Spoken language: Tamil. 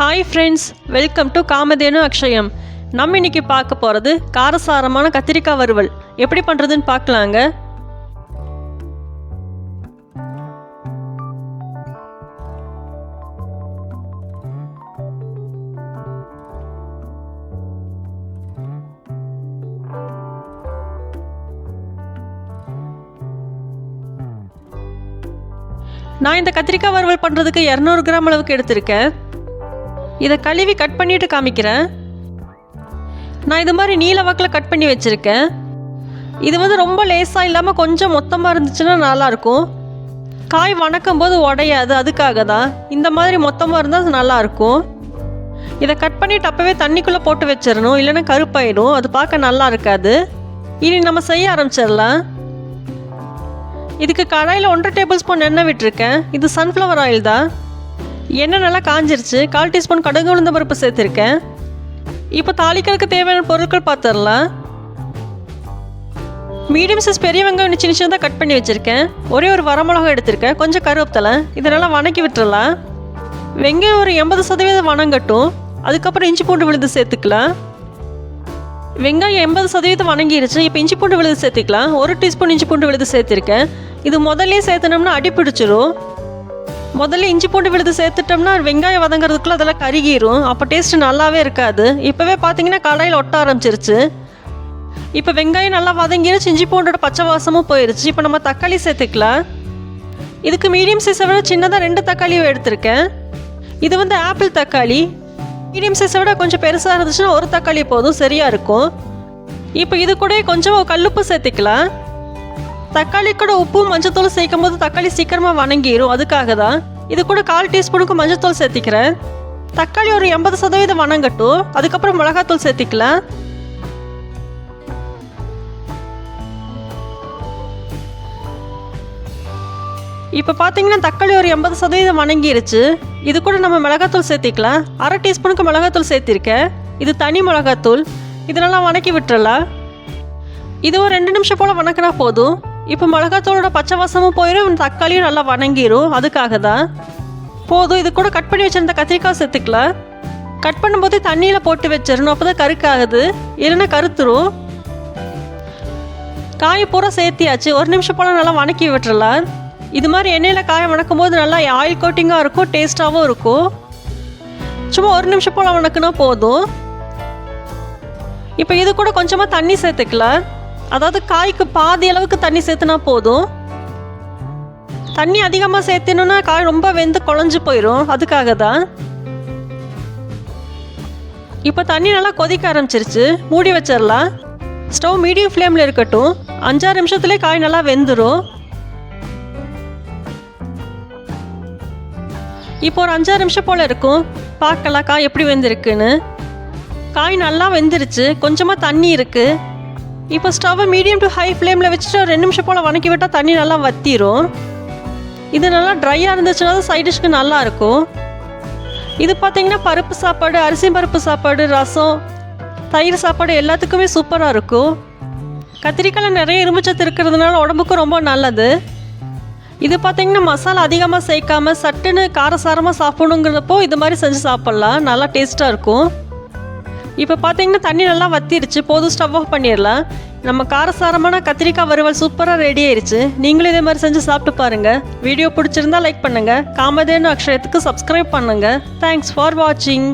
Hi friends welcome to Kamadhenu Akshayam நம்ம இன்னைக்கு பார்க்க போகிறது காரசாரமான கத்திரிக்காய் வறுவல். எப்படி பண்ணுறதுன்னு பார்க்கலாங்க. நான் இந்த கத்திரிக்காய் வறுவல் பண்ணுறதுக்கு இரநூறு கிராம் அளவுக்கு எடுத்திருக்கேன். இதை கழுவி கட் பண்ணிட்டு காமிக்கிறேன். நான் இது மாதிரி நீல வாக்கில் கட் பண்ணி வச்சுருக்கேன். இது வந்து ரொம்ப லேசாக இல்லாமல் கொஞ்சம் மொத்தமாக இருந்துச்சுன்னா நல்லாயிருக்கும். காய் வணக்கும் போது உடையாது அதுக்காக தான் இந்த மாதிரி மொத்தமாக இருந்தால் நல்லாயிருக்கும். இதை கட் பண்ணிட்டு அப்போவே தண்ணிக்குள்ளே போட்டு வச்சிடணும். இல்லைன்னா கருப்பாயிடும். அது பார்க்க நல்லா இருக்காது. இனி நம்ம செய்ய ஆரம்பிச்சிடலாம். இதுக்கு கடாயில் ஒன்றரை டேபிள் ஸ்பூன் எண்ணெய் விட்டுருக்கேன். இது சன்ஃப்ளவர் ஆயில் தான். எண்ணெய் நல்லா காஞ்சிருச்சு. கால் டீஸ்பூன் கடுகு உளுந்த பருப்பு சேர்த்துருக்கேன். இப்போ தாளிக்கிறதுக்கு தேவையான பொருட்கள் பார்த்துடலாம் மீடியம் சைஸ் பெரிய வெங்காயம் சின்ன சின்னதாக கட் பண்ணி வச்சுருக்கேன். ஒரே ஒரு வரமிளகா எடுத்திருக்கேன். கொஞ்சம் கருவேப்பிலை. இதெல்லாம் வணக்கி விட்டுறலாம். வெங்காயம் ஒரு எண்பது சதவீதம் வணங்கட்டும் அதுக்கப்புறம் இஞ்சி பூண்டு விழுது சேர்த்துக்கலாம். வெங்காயம் எண்பது சதவீதம் வணங்கிருச்சு. இப்போ இஞ்சி பூண்டு விழுது சேர்த்துக்கலாம். ஒரு டீஸ்பூன் இஞ்சி பூண்டு விழுது சேர்த்துருக்கேன். இது முதல்லே சேர்த்தனோம்னா அடி பிடிச்சிரும். முதல்ல இஞ்சி பூண்டு விழுது சேர்த்துட்டோம்னா வெங்காயம் வதங்குறதுக்குள்ள அதெல்லாம் கருகிரும். அப்போ டேஸ்ட் நல்லாவே இருக்காது. இப்போவே பார்த்தீங்கன்னா கடாயில் ஒட்ட ஆரம்பிச்சிருச்சு. இப்போ வெங்காயம் நல்லா வதங்கிருச்சு இஞ்சி பூண்டோட பச்சை வாசமும் போயிருச்சு. இப்போ நம்ம தக்காளி சேர்த்துக்கலாம் இதுக்கு மீடியம் சைஸை விட சின்னதாக ரெண்டு தக்காளியும் எடுத்திருக்கேன். இது வந்து ஆப்பிள் தக்காளி. மீடியம் சைஸை விட கொஞ்சம் பெருசாக இருந்துச்சுன்னா ஒரு தக்காளி போதும் சரியாக இருக்கும். இப்போ இது கூட கொஞ்சம் கல்லுப்பு சேர்த்துக்கலாம். தக்காளி கூட உப்பும் மஞ்சத்தூள் சேர்க்கும் போது தக்காளி சீக்கிரமாக வணங்கிரும். அதுக்காக தான் இது கூட கால் டீஸ்பூனுக்கு மஞ்சத்தூள் சேர்த்திக்கிறேன். தக்காளி ஒரு எண்பது சதவீதம் வணங்கட்டும். அதுக்கப்புறம் மிளகாத்தூள் சேர்த்திக்கலாம். இப்போ பார்த்தீங்கன்னா தக்காளி ஒரு எண்பது சதவீதம் வணங்கிருச்சு. இது கூட நம்ம மிளகாத்தூள் சேர்த்திக்கலாம். அரை டீஸ்பூனுக்கு மிளகாத்தூள் சேர்த்திருக்கேன். இது தனி மிளகாத்தூள். இதெல்லாம் வணக்கி விட்டுறலாம். இது ஒரு ரெண்டு நிமிஷம் போல் வணக்கினா போதும். இப்போ மிளகாத்தூளோட பச்சை வாசமும் போயிடும் தக்காளியும் நல்லா வணங்கிரும். அதுக்காக தான் போதும் இது கூட கட் பண்ணி வச்சிருந்த கத்திரிக்காய் சேர்த்துக்கலாம் கட் பண்ணும்போது தண்ணியில் போட்டு வச்சிடணும் அப்போ தான் கருக்காகுது. இல்லைன்னா கருத்துரும். காய் பூரா சேர்த்தியாச்சு. ஒரு நிமிஷம் போல் நல்லா வணக்கி விட்டுறலாம் இது மாதிரி எண்ணெயில் காய வணக்கும் போது நல்லா ஆயில் கோட்டிங்காக இருக்கும் டேஸ்ட்டாகவும் இருக்கும். சும்மா ஒரு நிமிஷம் போல் வணக்குனா போதும். இப்போ இது கூட கொஞ்சமாக தண்ணி சேர்த்துக்கலாம் அதாவது காய்க்கு பாதி அளவுக்கு தண்ணி சேர்த்துனா போதும். தண்ணி அதிகமாக சேர்த்தணுன்னா காய் ரொம்ப வெந்து குழஞ்சு போயிடும் அதுக்காக தான். இப்போ தண்ணி நல்லா கொதிக்க ஆரம்பிச்சிருச்சு. மூடி வச்சிடலாம் ஸ்டவ் மீடியம் ஃப்ளேமில் இருக்கட்டும். அஞ்சாறு நிமிஷத்துலேயே காய் நல்லா வெந்துடும் இப்போ ஒரு அஞ்சாறு நிமிஷம் போல் இருக்கும். பார்க்கலாம் காய் எப்படி வெந்திருக்குன்னு. காய் நல்லா வெந்துருச்சு. கொஞ்சமாக தண்ணி இருக்குது இப்போ ஸ்டவ்வை மீடியம் டு ஹை ஃப்ளேமில் வச்சுட்டு ரெண்டு நிமிஷம் போல் வணக்கி விட்டால் தண்ணி நல்லா வத்திரும். இது நல்லா ட்ரையாக இருந்துச்சுன்னா தான் சைட் டிஷ்க்கு இது பார்த்தீங்கன்னா பருப்பு சாப்பாடு அரிசி பருப்பு சாப்பாடு ரசம் தயிர் சாப்பாடு எல்லாத்துக்குமே சூப்பராக இருக்கும். கத்திரிக்காயில் நிறைய இரும்புச்சத்து இருக்கிறதுனால உடம்புக்கும் ரொம்ப நல்லது. இது பார்த்தீங்கன்னா மசாலா அதிகமாக சேர்க்காம சட்டுன்னு காரசாரமாக சாப்பிடணுங்கிறப்போ இது மாதிரி செஞ்சு சாப்பிட்லாம். நல்லா டேஸ்ட்டாக இருக்கும். இப்போ பார்த்தீங்கன்னா தண்ணி நல்லா வத்திருச்சு. போதும் ஸ்டவ் ஆஃப் பண்ணிடலாம். நம்ம காரசாரமான கத்திரிக்காய் வறுவல் சூப்பராக ரெடி ஆயிடுச்சு நீங்களும் இதே மாதிரி செஞ்சு சாப்பிட்டு பாருங்கள் வீடியோ பிடிச்சிருந்தா லைக் பண்ணுங்கள் காமதேனு அக்ஷயத்துக்கு சப்ஸ்கிரைப் பண்ணுங்கள் தேங்க்ஸ் ஃபார் வாட்சிங்